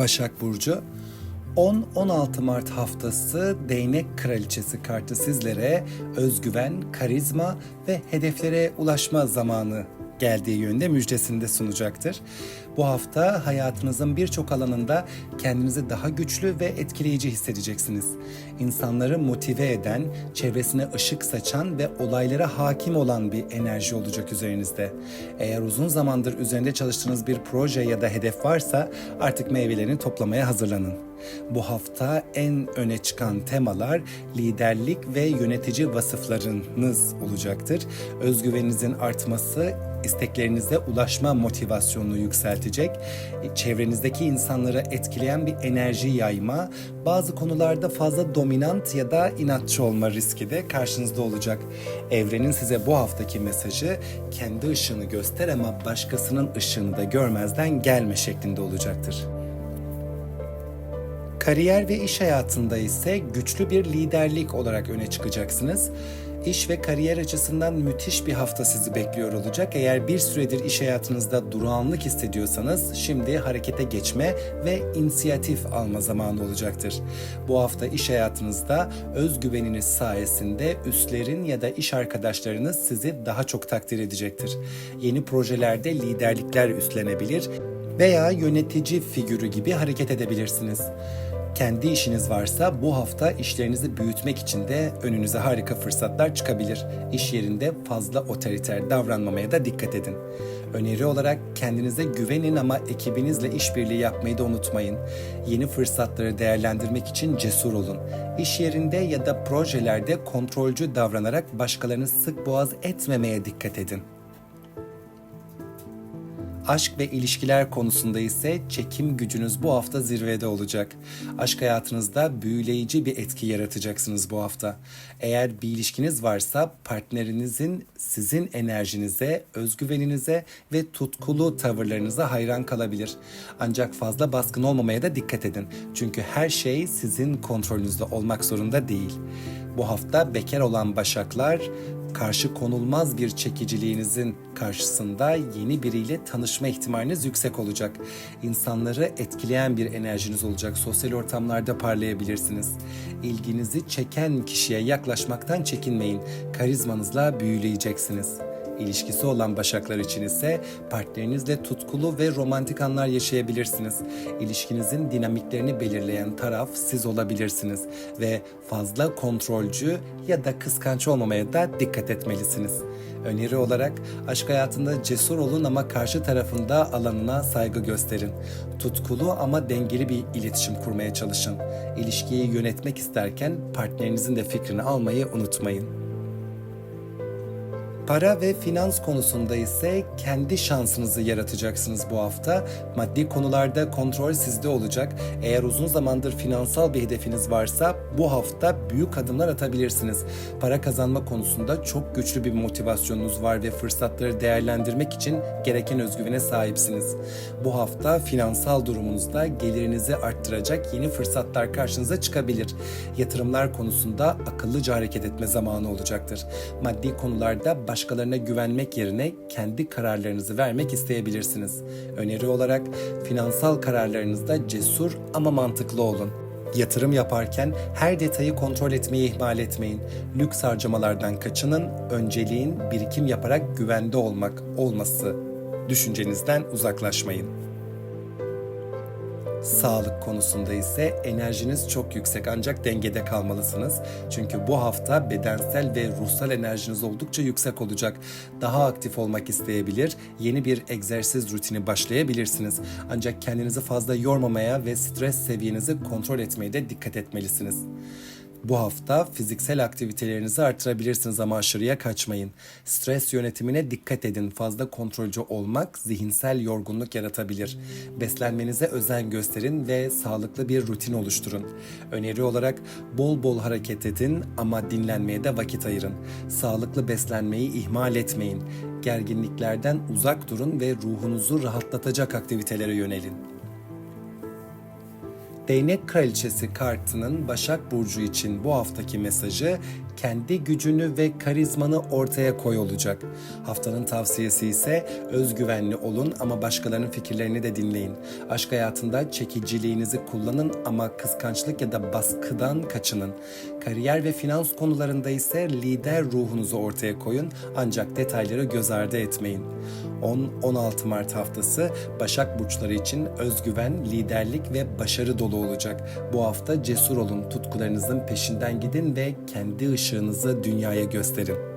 Başak Burcu. 10-16 Mart haftası Değnek Kraliçesi kartı sizlere özgüven, karizma ve hedeflere ulaşma zamanı geldiği yönde müjdesini de sunacaktır. Bu hafta hayatınızın birçok alanında kendinizi daha güçlü ve etkileyici hissedeceksiniz. İnsanları motive eden, çevresine ışık saçan ve olaylara hakim olan bir enerji olacak üzerinizde. Eğer uzun zamandır üzerinde çalıştığınız bir proje ya da hedef varsa artık meyvelerini toplamaya hazırlanın. Bu hafta en öne çıkan temalar liderlik ve yönetici vasıflarınız olacaktır. Özgüveninizin artması isteklerinize ulaşma motivasyonunu yükseltecek, çevrenizdeki insanları etkileyen bir enerji yayma, bazı konularda fazla dominant ya da inatçı olma riski de karşınızda olacak. Evrenin size bu haftaki mesajı kendi ışığını göster ama başkasının ışığını da görmezden gelme şeklinde olacaktır. Kariyer ve iş hayatında ise güçlü bir liderlik olarak öne çıkacaksınız. İş ve kariyer açısından müthiş bir hafta sizi bekliyor olacak. Eğer bir süredir iş hayatınızda durağanlık hissediyorsanız şimdi harekete geçme ve inisiyatif alma zamanı olacaktır. Bu hafta iş hayatınızda özgüveniniz sayesinde üstlerin ya da iş arkadaşlarınız sizi daha çok takdir edecektir. Yeni projelerde liderlikler üstlenebilir veya yönetici figürü gibi hareket edebilirsiniz. Kendi işiniz varsa bu hafta işlerinizi büyütmek için de önünüze harika fırsatlar çıkabilir. İş yerinde fazla otoriter davranmamaya da dikkat edin. Öneri olarak kendinize güvenin ama ekibinizle işbirliği yapmayı da unutmayın. Yeni fırsatları değerlendirmek için cesur olun. İş yerinde ya da projelerde kontrolcü davranarak başkalarını sık boğaz etmemeye dikkat edin. Aşk ve ilişkiler konusunda ise çekim gücünüz bu hafta zirvede olacak. Aşk hayatınızda büyüleyici bir etki yaratacaksınız bu hafta. Eğer bir ilişkiniz varsa partnerinizin sizin enerjinize, özgüveninize ve tutkulu tavırlarınıza hayran kalabilir. Ancak fazla baskın olmamaya da dikkat edin. Çünkü her şey sizin kontrolünüzde olmak zorunda değil. Bu hafta bekar olan başaklar karşı konulmaz bir çekiciliğinizin karşısında yeni biriyle tanışma ihtimaliniz yüksek olacak. İnsanları etkileyen bir enerjiniz olacak. Sosyal ortamlarda parlayabilirsiniz. İlginizi çeken kişiye yaklaşmaktan çekinmeyin. Karizmanızla büyüleyeceksiniz. İlişkisi olan başaklar için ise partnerinizle tutkulu ve romantik anlar yaşayabilirsiniz. İlişkinizin dinamiklerini belirleyen taraf siz olabilirsiniz ve fazla kontrolcü ya da kıskanç olmamaya da dikkat etmelisiniz. Öneri olarak aşk hayatında cesur olun ama karşı tarafında alanına saygı gösterin. Tutkulu ama dengeli bir iletişim kurmaya çalışın. İlişkiyi yönetmek isterken partnerinizin de fikrini almayı unutmayın. Para ve finans konusunda ise kendi şansınızı yaratacaksınız bu hafta. Maddi konularda kontrol sizde olacak. Eğer uzun zamandır finansal bir hedefiniz varsa bu hafta büyük adımlar atabilirsiniz. Para kazanma konusunda çok güçlü bir motivasyonunuz var ve fırsatları değerlendirmek için gereken özgüvene sahipsiniz. Bu hafta finansal durumunuzda gelirinizi arttıracak yeni fırsatlar karşınıza çıkabilir. Yatırımlar konusunda akıllıca hareket etme zamanı olacaktır. Maddi konularda başkalarına güvenmek yerine kendi kararlarınızı vermek isteyebilirsiniz. Öneri olarak finansal kararlarınızda cesur ama mantıklı olun. Yatırım yaparken her detayı kontrol etmeyi ihmal etmeyin. Lüks harcamalardan kaçının, önceliğin birikim yaparak güvende olmak olması düşüncenizden uzaklaşmayın. Sağlık konusunda ise enerjiniz çok yüksek ancak dengede kalmalısınız. Çünkü bu hafta bedensel ve ruhsal enerjiniz oldukça yüksek olacak. Daha aktif olmak isteyebilir, yeni bir egzersiz rutini başlayabilirsiniz. Ancak kendinizi fazla yormamaya ve stres seviyenizi kontrol etmeye de dikkat etmelisiniz. Bu hafta fiziksel aktivitelerinizi artırabilirsiniz ama aşırıya kaçmayın. Stres yönetimine dikkat edin. Fazla kontrolcü olmak zihinsel yorgunluk yaratabilir. Beslenmenize özen gösterin ve sağlıklı bir rutin oluşturun. Öneri olarak bol bol hareket edin ama dinlenmeye de vakit ayırın. Sağlıklı beslenmeyi ihmal etmeyin. Gerginliklerden uzak durun ve ruhunuzu rahatlatacak aktivitelere yönelin. Değnek Kraliçesi kartının Başak Burcu için bu haftaki mesajı kendi gücünü ve karizmanı ortaya koy olacak. Haftanın tavsiyesi ise özgüvenli olun ama başkalarının fikirlerini de dinleyin. Aşk hayatında çekiciliğinizi kullanın ama kıskançlık ya da baskıdan kaçının. Kariyer ve finans konularında ise lider ruhunuzu ortaya koyun ancak detayları göz ardı etmeyin. 10-16 Mart haftası Başak Burçları için özgüven, liderlik ve başarı dolu olacak. Bu hafta cesur olun, tutkularınızın peşinden gidin ve kendi ışığınızı dünyaya gösterin.